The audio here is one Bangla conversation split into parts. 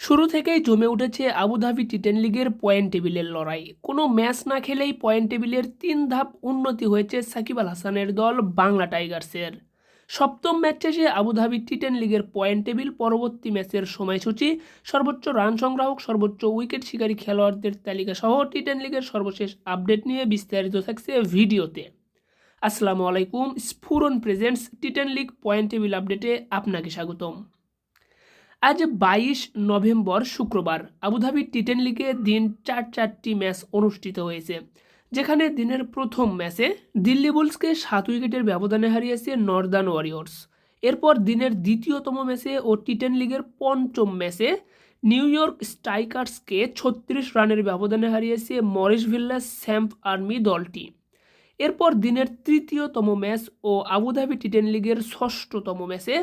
শুরু থেকেই জমে উঠেছে আবুধাবি টি টেন লিগের পয়েন্ট টেবিলের লড়াই। কোনো ম্যাচ না খেলেই পয়েন্ট টেবিলের তিন ধাপ উন্নতি হয়েছে সাকিব আল হাসানের দল বাংলা টাইগার্সের সপ্তম ম্যাচ শেষে আবুধাবি টি টেন লিগের পয়েন্ট টেবিল পরবর্তী ম্যাচের সময়সূচি, সর্বোচ্চ রান সংগ্রাহক, সর্বোচ্চ উইকেট শিকারী খেলোয়াড়দের তালিকা সহ টি টেন লিগের সর্বশেষ আপডেট নিয়ে বিস্তারিত থাকছে ভিডিওতে। আসসালামু আলাইকুম Sphuran presents T ten league point table আপডেটে আপনাকে স্বাগতম। আজ বাইশ নভেম্বর শুক্রবার। আবুধাবি টি টেন লিগে দিন চার চারটি ম্যাচ অনুষ্ঠিত হয়েছে, যেখানে দিনের প্রথম ম্যাচে দিল্লি বুলসকে সাত উইকেটের ব্যবধানে হারিয়েছে নর্দার্ন ওয়ারিয়র্স। এরপর দিনের দ্বিতীয়তম ম্যাচে ও টি টেন লিগের পঞ্চম ম্যাচে নিউ ইয়র্ক স্ট্রাইকার্সকে ছত্রিশ রানের ব্যবধানে হারিয়েছে মরিস ভিল্লাস স্যাম্প আর্মি দলটি। এরপর দিনের তৃতীয়তম ম্যাচ ও আবুধাবি টি টেন লিগের ষষ্ঠতম ম্যাচে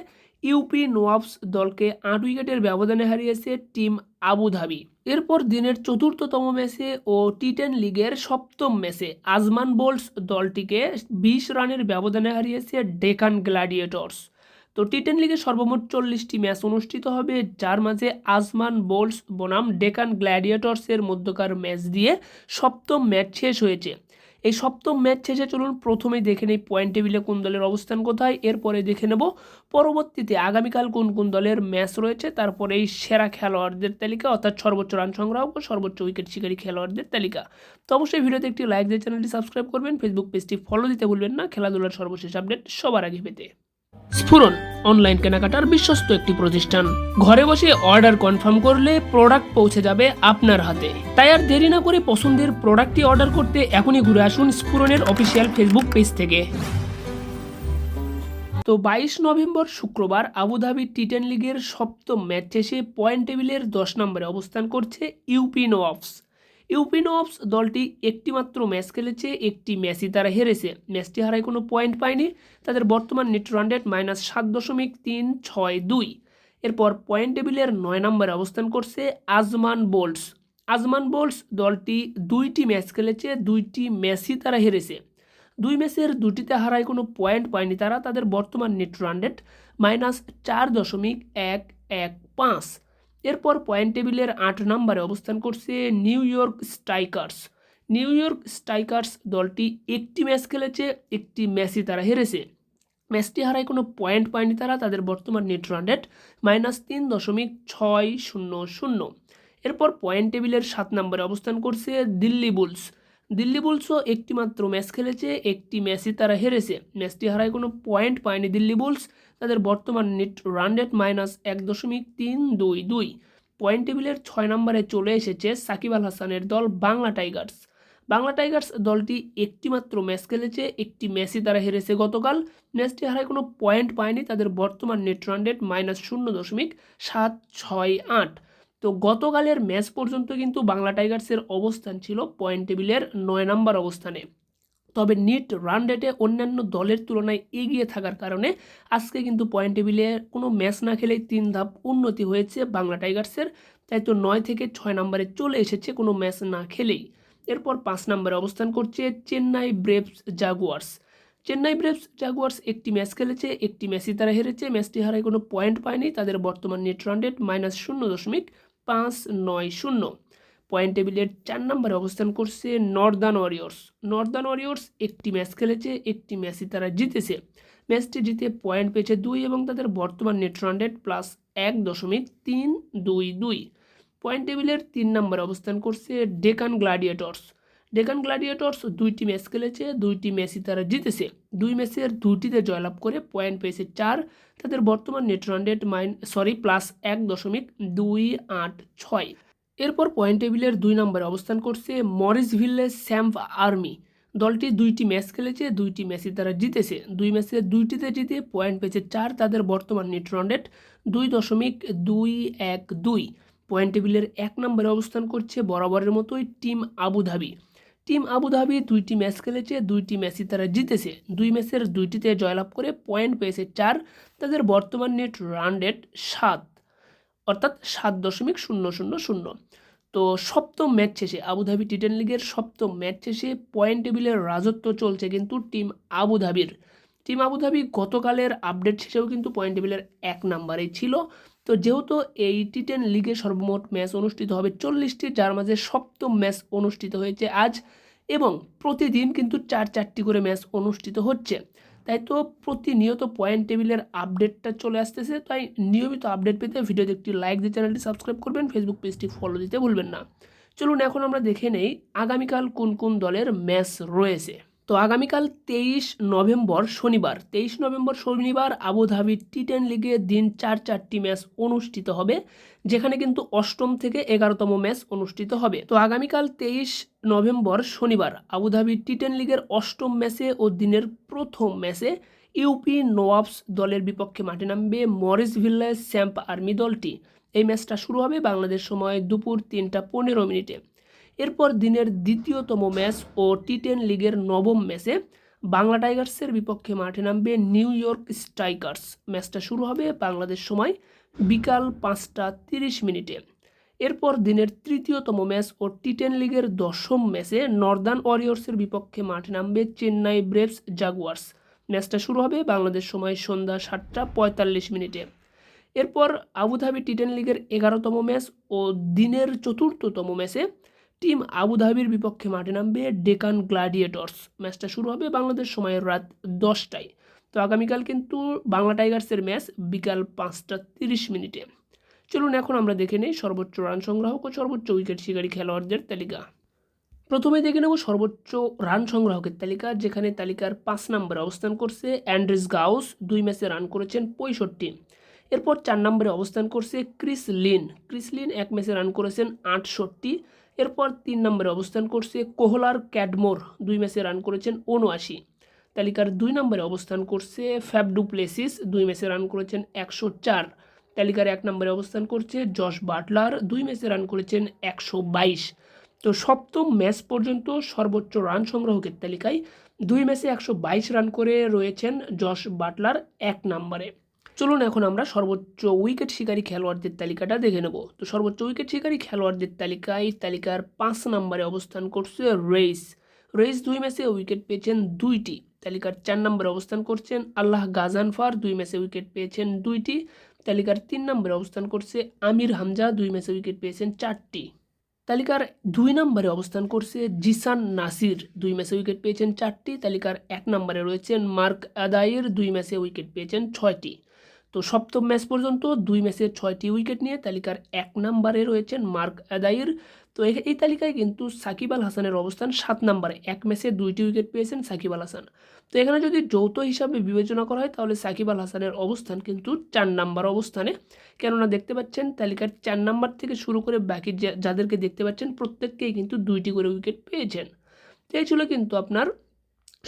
ইউপি নোয়াবস দলকে আট উইকেটের ব্যবধানে হারিয়েছে টিম আবুধাবি এরপর দিনের চতুর্থতম ম্যাচে ও টি টেন লিগের সপ্তম ম্যাচে আজমান বোল্টস দলটিকে বিশ রানের ব্যবধানে হারিয়েছে ডেকান গ্ল্যাডিয়েটর্স তো টি টেন লিগে সর্বমোট চল্লিশটি ম্যাচ অনুষ্ঠিত হবে, যার মাঝে আজমান বোল্টস বনাম ডেকান গ্ল্যাডিয়েটর্সের মধ্যকার ম্যাচ দিয়ে সপ্তম ম্যাচ শেষ হয়েছে। এই সপ্তম ম্যাচ শেষে চলুন প্রথমেই দেখে নেই পয়েন্ট টেবিলে কোন দলের অবস্থান কোথায়। এরপরে দেখে নেব পরবর্তীতে আগামীকাল কোন কোন দলের ম্যাচ রয়েছে। তারপরে এই সেরা খেলোয়াড়দের তালিকা, অর্থাৎ সর্বোচ্চ রান সংগ্রাহক ও সর্বোচ্চ উইকেট শিকারী খেলোয়াড়দের তালিকা। তো অবশ্যই ভিডিওতে একটি লাইক দিয়ে চ্যানেলটি সাবস্ক্রাইব করবেন। ফেসবুক পেজটি ফলো দিতে ভুলবেন না। খেলাধুলার সর্বশেষ আপডেট সবার আগে পেতে। স্ফুরন অনলাইন কেনাকাটার বিশ্বস্ত একটি প্রতিষ্ঠান। ঘরে বসে অর্ডার কনফার্ম করলে প্রোডাক্ট পৌঁছে যাবে আপনার হাতে। তাই আর দেরি না করে পছন্দের প্রোডাক্টটি অর্ডার করতে এখনই ঘুরে আসুন স্ফুরনের অফিসিয়াল ফেসবুক পেজ থেকে। তো বাইশ নভেম্বর শুক্রবার আবুধাবি টি টেন লিগের সপ্তম ম্যাচ শেষে পয়েন্ট টেবিলের দশ নম্বরে অবস্থান করছে ইউপি নোয়াবস ইউপি নোয়াবস দলটি একটিমাত্র ম্যাচ খেলেছে, একটি ম্যাচই তারা হেরেছে। ম্যাচটি হারায় কোনো পয়েন্ট পায়নি। তাদের বর্তমান নেট রান রেট মাইনাস সাত দশমিক তিন ছয় দুই। এরপর পয়েন্ট টেবিলের নয় নম্বরে অবস্থান করছে আজমান বোল্টস। আজমান বোল্টস দলটি দুইটি ম্যাচ খেলেছে, দুইটি ম্যাচই তারা হেরেছে। দুই ম্যাচের দুটিতে হারায় কোনো পয়েন্ট পায়নি তারা। তাদের বর্তমান নেট রান রেট মাইনাস চার দশমিক এক এক পাঁচ। এরপর পয়েন্ট টেবিলের আট নম্বরে অবস্থান করছে New York strikers New York strikers দলটি একটি ম্যাচ খেলেছে, একটি ম্যাচই তারা হেরেছে। ম্যাচটি হারায় কোনো পয়েন্ট পায়নি তারা, তাদের বর্তমান নেট রান রেট মাইনাস তিন দশমিক ছয় শূন্য শূন্য। এরপর পয়েন্ট টেবিলের সাত নম্বরে অবস্থান করছে দিল্লি বুলস দিল্লি বুলসও একটি মাত্র ম্যাচ খেলেছে, একটি ম্যাচই তারা হেরেছে। ম্যাচটি হারায় কোনো পয়েন্ট পায়নি দিল্লি বুলস তাদের বর্তমান নেট রান রেট মাইনাস এক দশমিক তিন দুই দুই। পয়েন্ট টেবিলের ছয় নম্বরে চলে এসেছে সাকিব আল হাসানের দল বাংলা টাইগার্স। বাংলা টাইগার্স দলটি একটিমাত্র ম্যাচ খেলেছে, একটি ম্যাচই তারা হেরেছে গতকাল। ম্যাচটি হারায় কোনো পয়েন্ট পায়নি, তাদের বর্তমান নেট রান রেট মাইনাস শূন্য দশমিক সাত ছয় আট। তো গতকালের ম্যাচ পর্যন্ত কিন্তু বাংলা টাইগার্সের অবস্থান ছিল পয়েন্ট টেবিলের নয় নম্বর অবস্থানে। তবে নিট রান রেটে অন্যান্য দলের তুলনায় এগিয়ে থাকার কারণে আজকে কিন্তু পয়েন্ট টেবিলে কোনো ম্যাচ না খেলেই তিন ধাপ উন্নতি হয়েছে বাংলা টাইগার্সের। তাই তো নয় থেকে ছয় নম্বরে চলে এসেছে কোনো ম্যাচ না খেলেই। এরপর পাঁচ নম্বরে অবস্থান করছে Chennai Braves Jaguars. Chennai Braves Jaguars একটি ম্যাচ খেলেছে, একটি ম্যাচই তারা হেরেছে। ম্যাচটি হারায় কোনো পয়েন্ট পায়নি। তাদের বর্তমান নেট রান রেট মাইনাস শূন্য দশমিক পাঁচ, নয়, শূন্য। পয়েন্ট টেবিলের চার নম্বরে অবস্থান করছে নর্দার্ন ওয়ারিয়র্স নর্দার্ন ওয়ারিয়র্স একটি ম্যাচ খেলেছে, একটি ম্যাচই তারা জিতেছে। ম্যাচটি জিতে পয়েন্ট পেয়েছে দুই এবং তাদের বর্তমান নেট রান রেট প্লাস এক দশমিক তিন দুই দুই। পয়েন্ট টেবিলের তিন নম্বরে অবস্থান করছে ডেকান গ্লাডিয়েটর্স ডেকান গ্লাডিয়েটর্স দুইটি ম্যাচ খেলেছে দুইটি ম্যাচই তারা জিতেছে। দুই ম্যাচের দুইটিতে জয়লাভ করে পয়েন্ট পেয়েছে চার, তাদের বর্তমান net run rate minus, sorry, plus এক দশমিক দুই আট ছয়। এরপর পয়েন্ট টেবিলের দুই নম্বরে অবস্থান করছে মরিস ভিল্লেজ স্যাম্প আর্মি। দলটি দুইটি ম্যাচ খেলেছে দুইটি ম্যাচই তারা জিতেছে। দুই ম্যাচের দুইটিতে জিতে পয়েন্ট পেয়েছে চার, তাদের বর্তমান নেট রান রেট দুই দশমিক দুই এক দুই। পয়েন্ট টেবিলের এক নম্বরে অবস্থান করছে বরাবরের মতোই team Abu Dhabi. Team Abu Dhabi দুইটি ম্যাচ খেলেছে, দুইটি ম্যাচই তারা জিতেছে। দুই ম্যাচের দুইটিতে জয়লাভ করে পয়েন্ট পেয়েছে চার, তাদের বর্তমান নেট রান রেট সাত, অর্থাৎ সাত দশমিক শূন্য শূন্য শূন্য। তো সপ্তম ম্যাচ শেষে আবুধাবি টি টেন লিগের সপ্তম ম্যাচ শেষে পয়েন্ট টেবিলের রাজত্ব চলছে কিন্তু টিম আবুধাবির টিম আবুধাবি গতকালের আপডেট শেষেও কিন্তু পয়েন্ট টেবিলের এক নাম্বারেই ছিল। তো যেহেতু এই টি টেন লিগে সর্বমোট ম্যাচ অনুষ্ঠিত হবে, চল্লিশটি যার মাঝে সপ্তম ম্যাচ অনুষ্ঠিত হয়েছে আজ এবং প্রতিদিন কিন্তু চার চারটি করে ম্যাচ অনুষ্ঠিত হচ্ছে। তাই তো প্রতিনিয়ত পয়েন্ট টেবিলের আপডেটটা চলে আসতেছে। তাই নিয়মিত আপডেট পেতে ভিডিওতে একটি লাইক দিয়ে চ্যানেলটি সাবস্ক্রাইব করবেন ফেসবুক পেজটি ফলো দিতে ভুলবেন না। চলুন এখন আমরা দেখে নেই আগামীকাল কোন কোন দলের ম্যাচ রয়েছে। তো আগামীকাল তেইশ নভেম্বর শনিবার, তেইশ নভেম্বর শনিবার আবুধাবি টি টেন লিগে দিন চার চারটি ম্যাচ অনুষ্ঠিত হবে, যেখানে কিন্তু অষ্টম থেকে এগারোতম ম্যাচ অনুষ্ঠিত হবে। তো আগামীকাল তেইশ নভেম্বর শনিবার আবুধাবি টি টেন লিগের অষ্টম ম্যাচে ও দিনের প্রথম ম্যাচে ইউপি নোয়াবস দলের বিপক্ষে মাঠে নামবে মরিস ভিল্লায় স্যাম্প আর্মি দলটি। এই ম্যাচটা শুরু হবে বাংলাদেশ সময় দুপুর তিনটা পনেরো মিনিটে। এরপর দিনের দ্বিতীয়তম ম্যাচ ও টি টেন লিগের নবম ম্যাচে বাংলা টাইগার্সের বিপক্ষে মাঠে নামবে নিউ ইয়র্ক স্ট্রাইকার্স। ম্যাচটা শুরু হবে বাংলাদেশ সময় বিকাল পাঁচটা তিরিশ মিনিটে। এরপর দিনের তৃতীয়তম ম্যাচ ও টি টেন লিগের দশম ম্যাচে নর্দার্ন ওয়ারিয়র্সের বিপক্ষে মাঠে নামবে চেন্নাই ব্রেভস জাগুয়ার্স। ম্যাচটা শুরু হবে বাংলাদেশ সময় সন্ধ্যা সাতটা পঁয়তাল্লিশ মিনিটে। এরপর আবুধাবি টি টেন লিগের এগারোতম ম্যাচ ও দিনের চতুর্থতম ম্যাচে টিম আবুধাবির বিপক্ষে মাঠে নামবে ডেকান গ্লাডিয়েটর্স। ম্যাচটা শুরু হবে বাংলাদেশ সময় রাত দশটায়। তো আগামীকাল কিন্তু বাংলা টাইগার্সের ম্যাচ বিকাল পাঁচটা তিরিশ মিনিটে। চলুন এখন আমরা দেখে নেই সর্বোচ্চ রান সংগ্রাহক ও সর্বোচ্চ উইকেট শিকারী খেলোয়াড়দের তালিকা। প্রথমে দেখে নেব সর্বোচ্চ রান সংগ্রাহকের তালিকা, যেখানে তালিকার পাঁচ নম্বরে অবস্থান করছে অ্যান্ড্রিস গাউস, দুই ম্যাচে রান করেছেন পঁয়ষট্টি। এরপর চার নম্বরে অবস্থান করছে ক্রিস লিন। ক্রিস লিন এক ম্যাচে রান করেছেন আটষট্টি। এরপর তিন নম্বরে অবস্থান করছে কোহলার ক্যাডমোর। দুই ম্যাচে রান করেছেন উনআশি তালিকার দুই নম্বরে অবস্থান করছে ফ্যাবডু প্লেসিস দুই ম্যাচে রান করেছেন একশো চার। তালিকার এক নম্বরে অবস্থান করছে জশ বাটলার। দুই ম্যাচে রান করেছেন একশো বাইশ। তো সপ্তম ম্যাচ পর্যন্ত সর্বোচ্চ রান সংগ্রাহকের তালিকায় দুই ম্যাচে একশো বাইশ রান করে রয়েছেন জশ বাটলার এক নম্বরে। চলুন এখন আমরা সর্বোচ্চ উইকেট শিকারী খেলোয়াড়দের তালিকাটা দেখে নেব। তো সর্বোচ্চ উইকেট শিকারী খেলোয়াড়দের তালিকায় তালিকার পাঁচ নম্বরে অবস্থান করছে রেইস। রেইস দুই ম্যাচে উইকেট পেয়েছেন দুইটি। তালিকার চার নম্বরে অবস্থান করছেন আল্লাহ গাজানফার, দুই ম্যাচে উইকেট পেয়েছেন দুইটি। তালিকার তিন নম্বরে অবস্থান করছে আমির হামজা, দুই ম্যাচে উইকেট পেয়েছেন চারটি। তালিকার দুই নম্বরে অবস্থান করছে জিসান নাসির, দুই ম্যাচে উইকেট পেয়েছেন চারটি। তালিকার এক নম্বরে রয়েছেন মার্ক আদায়ের, দুই ম্যাচে উইকেট পেয়েছেন ছয়টি। তো সপ্তম ম্যাচ পর্যন্ত দুই ম্যাচে ছয়টি উইকেট নিয়ে তালিকার এক নম্বরে রয়েছেন মার্ক আদাইর তো এই তালিকায় কিন্তু সাকিব আল হাসানের অবস্থান সাত নম্বরে। এক ম্যাচে দুইটি উইকেট পেয়েছেন সাকিব আল হাসান। তো এখানে যদি যৌথ হিসাবে বিবেচনা করা হয়, তাহলে সাকিব আল হাসানের অবস্থান কিন্তু চার নাম্বার অবস্থানে। কেননা দেখতে পাচ্ছেন, তালিকার চার নাম্বার থেকে শুরু করে বাকি যাদেরকে দেখতে পাচ্ছেন, প্রত্যেককেই কিন্তু দুইটি করে উইকেট পেয়েছেন। তো এই ছিল কিন্তু আপনার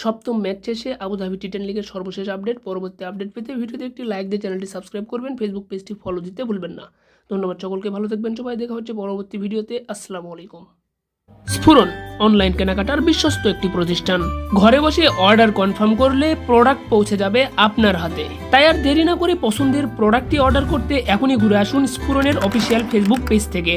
সপ্তম ম্যাচ শেষে আবুধাবি টি টেন লিগের সর্বশেষ আপডেট পরবর্তী আপডেট পেতে ভিডিওতে একটি লাইক দিয়ে চ্যানেলটি সাবস্ক্রাইব করবেন। ফেসবুক পেজটি ফলো দিতে ভুলবেন না। ধন্যবাদ সকলকে, ভালো থাকবেন। সবাই দেখা হচ্ছে পরবর্তী ভিডিওতে। আসসালামু আলাইকুম। স্ফুরন অনলাইন কেনাকাটার বিশ্বস্ত একটি প্রতিষ্ঠান। ঘরে বসে অর্ডার কনফার্ম করলে প্রোডাক্ট পৌঁছে যাবে আপনার হাতে। তাই আর দেরি না করে পছন্দের প্রোডাক্টটি অর্ডার করতে এখনই ঘুরে আসুন স্ফুরনের অফিসিয়াল ফেসবুক পেজ থেকে।